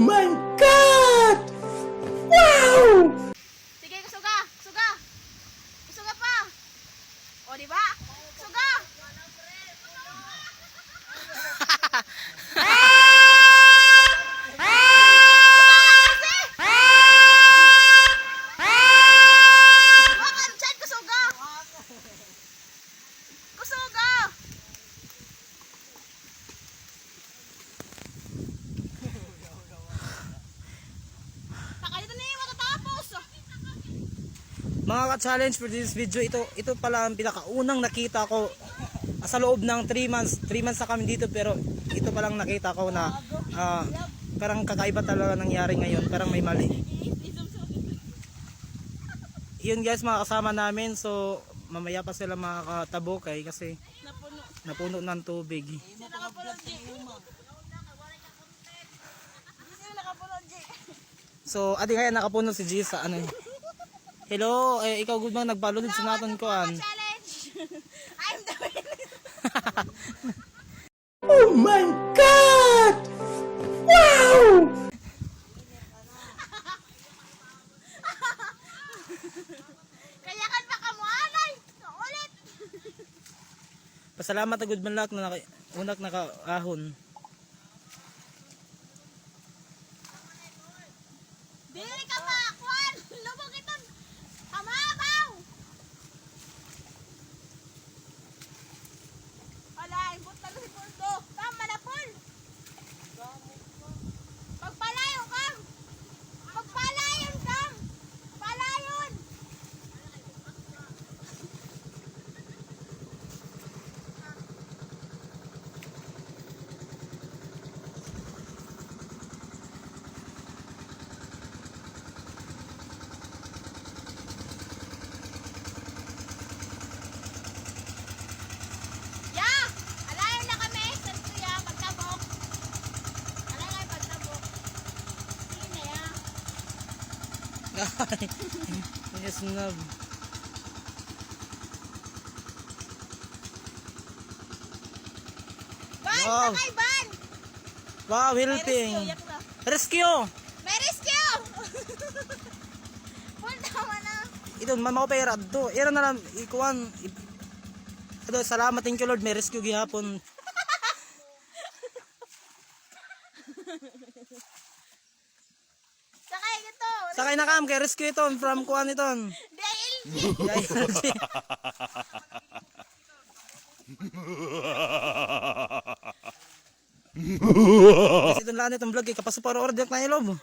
my Mga ka-challenge for this video, ito ito pala ang pinakaunang nakita ko sa loob ng 3 months. 3 months na kami dito pero ito palang nakita ko na ah, parang kakaiba talaga nangyari ngayon. Parang may mali. Yun guys, mga kasama namin. So, mamaya pa sila makakatabokay kasi Napuno. napuno ng tubig. G? So, adi kaya nakapuno si G sa ano. Hello, eh, ikaw good bang nagbalulod sa naton ko an? Challenge! I'm the winner! Oh my God! Wow! Kaya kan pa kamualay! Ulit! Pasalamat na good man luck na naka, unak nakaahon. Dili ka yes, nab. Ban! Wow. Sakay, ban! Wow, May helping. rescue, yak na. Rescue! May rescue! Pul, tama na. Ito, mama ko pera. Ito, ira na lang. Ikuan. Ito, salamat. Thank you Lord. May rescue gihapon. Sakay na kam. Kay rescue ito. From kuan ito. DLG. Kasi itong lang itong vlog. Kay kapasok para order na ilob.